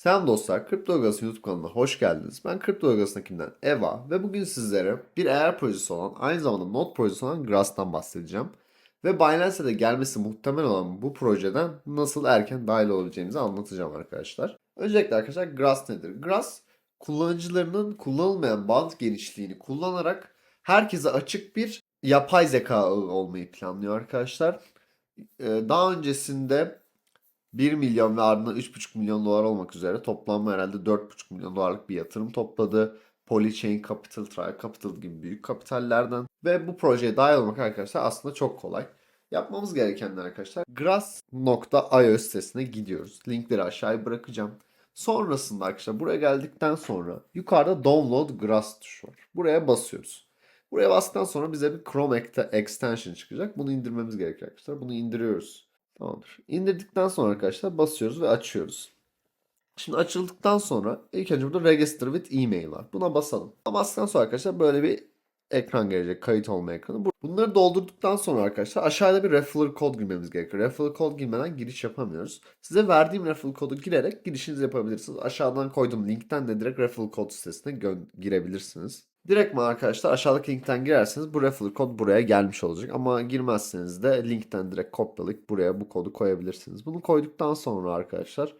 Selam dostlar, Kripto Dalgası YouTube kanalına hoş geldiniz. Ben Kripto Dalgası'ndakinden Eva ve bugün sizlere bir AR projesi olan, aynı zamanda Node projesi olan Grass'tan bahsedeceğim. Ve Binance'e de gelmesi muhtemel olan bu projeden nasıl erken dahil olabileceğimizi anlatacağım arkadaşlar. Öncelikle arkadaşlar Grass nedir? Grass, kullanıcılarının kullanılmayan band genişliğini kullanarak herkese açık bir yapay zeka olmayı planlıyor arkadaşlar. Ee, Daha öncesinde 1 milyon ve ardından 3,5 milyon dolar olmak üzere toplam herhalde 4,5 milyon dolarlık bir yatırım topladı. Polychain Capital, Tri Capital gibi büyük kapitallerden. Ve bu projeye dahil olmak arkadaşlar aslında çok kolay. Yapmamız gerekenler arkadaşlar grass.io sitesine gidiyoruz. Linkleri aşağıya bırakacağım. Sonrasında arkadaşlar buraya geldikten sonra yukarıda download grass tuşu var. Buraya basıyoruz. Buraya bastıktan sonra bize bir Chrome extension çıkacak. Bunu indirmemiz gerekiyor arkadaşlar. Bunu indiriyoruz. Tamamdır. İndirdikten sonra arkadaşlar basıyoruz ve açıyoruz. Şimdi açıldıktan sonra ilk önce burada register with email var. Buna basalım. Buna bastıktan sonra arkadaşlar böyle bir ekran gelecek. Kayıt olma ekranı. Bu- Bunları doldurduktan sonra arkadaşlar aşağıda bir referral kod girmemiz gerekiyor. Referral kod girmeden giriş yapamıyoruz. Size verdiğim referral kodu girerek girişinizi yapabilirsiniz. Aşağıdan koyduğum linkten de direkt referral kod sitesine girebilirsiniz. Direkt mi arkadaşlar aşağıdaki linkten girerseniz bu referral kod buraya gelmiş olacak. Ama girmezseniz de linkten direkt kopyalayıp buraya bu kodu koyabilirsiniz. Bunu koyduktan sonra arkadaşlar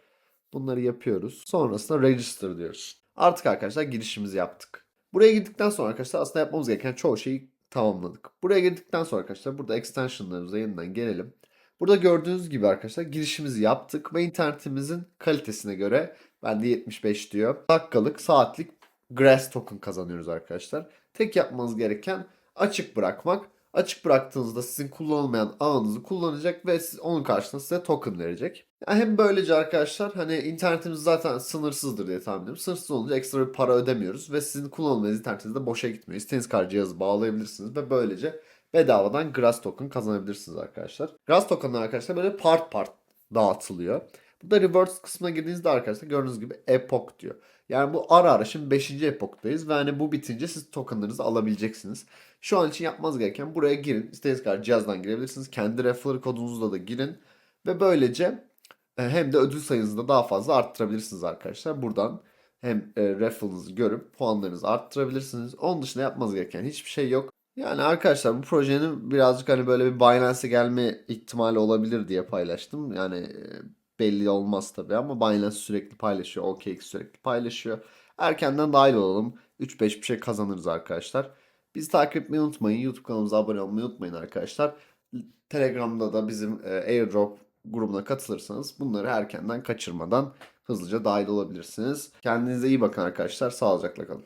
bunları yapıyoruz. Sonrasında register diyoruz. Artık arkadaşlar girişimizi yaptık. Buraya girdikten sonra arkadaşlar aslında yapmamız gereken çoğu şeyi tamamladık. Buraya girdikten sonra arkadaşlar burada extensionlarımıza yeniden gelelim. Burada gördüğünüz gibi arkadaşlar girişimizi yaptık ve internetimizin kalitesine göre bende 75 diyor. Dakikalık, saatlik Grass token kazanıyoruz arkadaşlar. Tek yapmanız gereken açık bırakmak. Açık bıraktığınızda sizin kullanılmayan ağınızı kullanacak ve siz onun karşılığında size token verecek. Yani hem böylece arkadaşlar hani internetimiz zaten sınırsızdır diye tahmin ediyorum. Sınırsız olunca ekstra bir para ödemiyoruz ve sizin kullanılmayan internetiniz de boşa gitmiyor. İstediğiniz kadar cihazı bağlayabilirsiniz ve böylece bedavadan Grass token kazanabilirsiniz arkadaşlar. Grass tokenlar arkadaşlar böyle part part dağıtılıyor. Burada reverse kısmına girdiğinizde arkadaşlar gördüğünüz gibi epoch diyor. Yani bu ara ara şimdi 5. epoktayız ve hani bu bitince siz tokenlarınızı alabileceksiniz. Şu an için yapmanız gereken buraya girin. İstediğiniz kadar cihazdan girebilirsiniz. Kendi referral kodunuzla da girin. Ve böylece e, hem de ödül sayınızı da daha fazla arttırabilirsiniz arkadaşlar. Buradan hem e, referral'ınızı görüp puanlarınızı arttırabilirsiniz. Onun dışında yapmanız gereken hiçbir şey yok. Yani arkadaşlar bu projenin birazcık hani böyle bir Binance'e gelme ihtimali olabilir diye paylaştım. Yani e, belli olmaz tabii ama Binance sürekli paylaşıyor. OKX sürekli paylaşıyor. Erkenden dahil olalım. 3-5 bir şey kazanırız arkadaşlar. Bizi takip etmeyi unutmayın. YouTube kanalımıza abone olmayı unutmayın arkadaşlar. Telegram'da da bizim e, airdrop grubuna katılırsanız bunları erkenden kaçırmadan hızlıca dahil olabilirsiniz. Kendinize iyi bakın arkadaşlar. Sağlıcakla kalın.